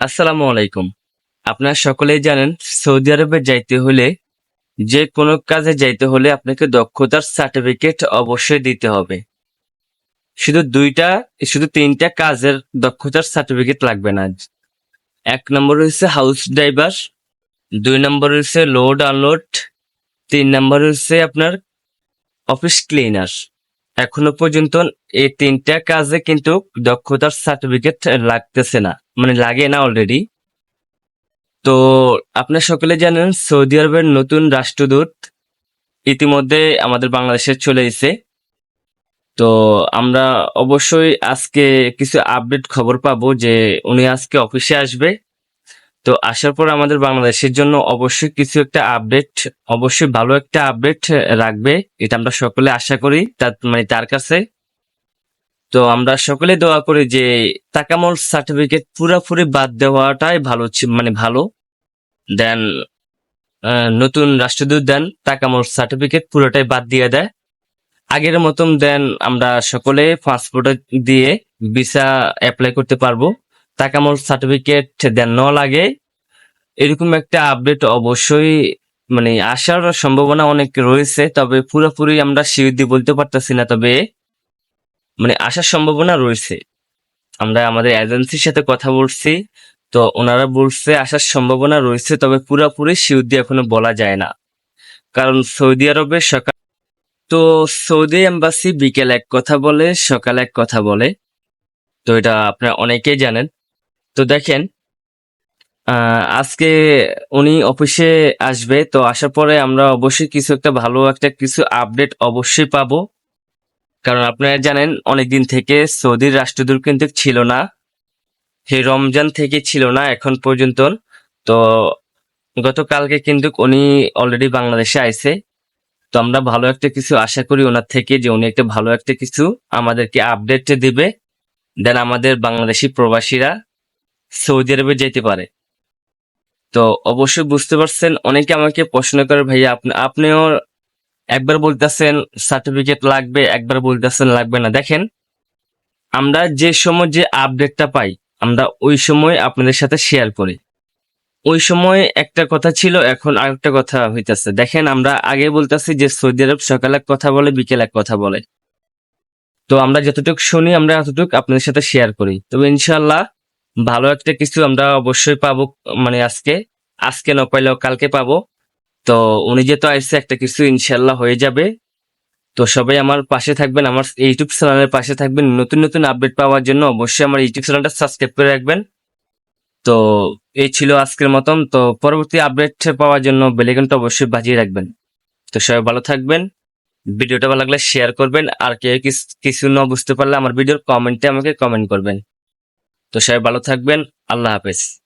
আসসালামু আলাইকুম। আপনারা সকলেই জানেন, সৌদি আরবে যাইতে হলে যে কোনো কাজে যাইতে হলে আপনাকে দক্ষতার সার্টিফিকেট অবশ্যই দিতে হবে। শুধু দুইটা, শুধু তিনটা কাজের দক্ষতার সার্টিফিকেট লাগবে না। এক নম্বর হচ্ছে হাউস ড্রাইভার দুই নম্বর হচ্ছে লোড আনলোড তিন নম্বর হচ্ছে আপনার অফিস ক্লিনার এখনও পর্যন্ত এই তিনটা কাজে কিন্তু দক্ষতার সার্টিফিকেট লাগতেছে না। মানে লাগে না অলরেডি তো আপনার সকলে জানেন, সৌদি আরবের নতুন রাষ্ট্রদূত ইতিমধ্যে আমাদের বাংলাদেশে চলে এসেছে। তো আমরা অবশ্যই আজকে কিছু আপডেট খবর পাবো যে উনি আজকে অফিসে আসবে। তো আসার পর আমাদের বাংলাদেশের জন্য অবশ্যই কিছু একটা আপডেট অবশ্যই ভালো একটা আপডেট রাখবে, এটা আমরা সকলে আশা করি, তার মানে তার কাছে। তো আমরা সকলে দোয়া করি যে তাকামল সার্টিফিকেট পুরোপুরি বাদ দেওয়াটাই ভালো মানে ভালো। দেন নতুন রাষ্ট্রদূত দেন, তাকামল সার্টিফিকেট পুরোটাই বাদ দিয়ে দেয়। আগের মতন দেন আমরা সকলে পাসপোর্ট দিয়ে ভিসা অ্যাপ্লাই করতে পারব। তাকামল সার্টিফিকেট দেন ন লাগে। এরকম একটা আপডেট অবশ্যই মানে আসার সম্ভাবনা অনেক রয়েছে, তবে পুরোপুরি আমরা দিয়ে বলতে পারতেছি না। তবে মানে আসার সম্ভাবনা রয়েছে। আমরা আমাদের এজেন্সির সাথে কথা বলছি, তো ওনারা বলছে আসার সম্ভাবনা রয়েছে, তবে পুরোপুরি দিয়ে এখনও বলা যায় না। কারণ সৌদি আরবে সকাল তো সৌদি এম্বাসি বিকেল এক কথা বলে, সকাল এক কথা বলে। তো এটা আপনারা অনেকেই জানেন। তো দেখেন আজকে উনি অফিসে আসবে, তো আসার পরে আমরা অবশ্যই কিছু একটা ভালো একটা কিছু আপডেট অবশ্যই পাবো। কারণ আপনারা জানেন, অনেকদিন থেকে সৌদির রাষ্ট্রদূত কিন্তু ছিল না। সেই রমজান থেকে ছিল না, এখন পর্যন্ত। তো গতকালকে কিন্তু উনি অলরেডি বাংলাদেশে আইছে। তো আমরা ভালো একটা কিছু আশা করি ওনার থেকে যে উনি একটা ভালো একটা কিছু আমাদেরকে আপডেট দিবে। দেন আমাদের বাংলাদেশি প্রবাসীরা সৌদি আরবে যেতে পারে। তো অবশ্যই বুঝতে পারছেন, অনেকে আমাকে প্রশ্ন করে, ভাইয়া, আপনি, আপনিও একবার বলতেছেন সার্টিফিকেট লাগবে, একবার বলতেছেন লাগবে না। দেখেন, আমরা যে সময় যে আপডেটটা পাই, আমরা ওই সময় আপনাদের সাথে শেয়ার করি। ওই সময় একটা কথা ছিল, এখন আরেকটা কথা হইতাছে। দেখেন, আমরা আগে বলতেছি যে সৌদি আরব সকালে এক কথা বলে, বিকেল এক কথা বলে। তো আমরা যতটুকু শুনি, আমরা এতটুকু আপনাদের সাথে শেয়ার করি। তবে ইনশাল্লাহ ভালো একটা কিছু আমরা অবশ্যই পাবো মানে আজকে আজকে না পাইলেও কালকে পাবো। তো উনি যেহেতু আসছে একটা কিছু ইনশাল্লাহ হয়ে যাবে। তো সবাই আমার পাশে থাকবেন, আমার ইউটিউব চ্যানেলের পাশে থাকবেন। নতুন নতুন আপডেট পাওয়ার জন্য অবশ্যই আমার ইউটিউব চ্যানেলটা সাবস্ক্রাইব করে রাখবেন। তো এই ছিল আজকের মতন। তো পরবর্তী আপডেট পাওয়ার জন্য বেলেগনটা অবশ্যই বাজিয়ে রাখবেন। তো সবাই ভালো থাকবেন। ভিডিওটা ভালো লাগলে শেয়ার করবেন। আর কেউ কিছু না বুঝতে পারলে আমার ভিডিওর কমেন্টে আমাকে কমেন্ট করবেন। তো সবাই ভালো থাকবেন। আল্লাহ হাফেজ।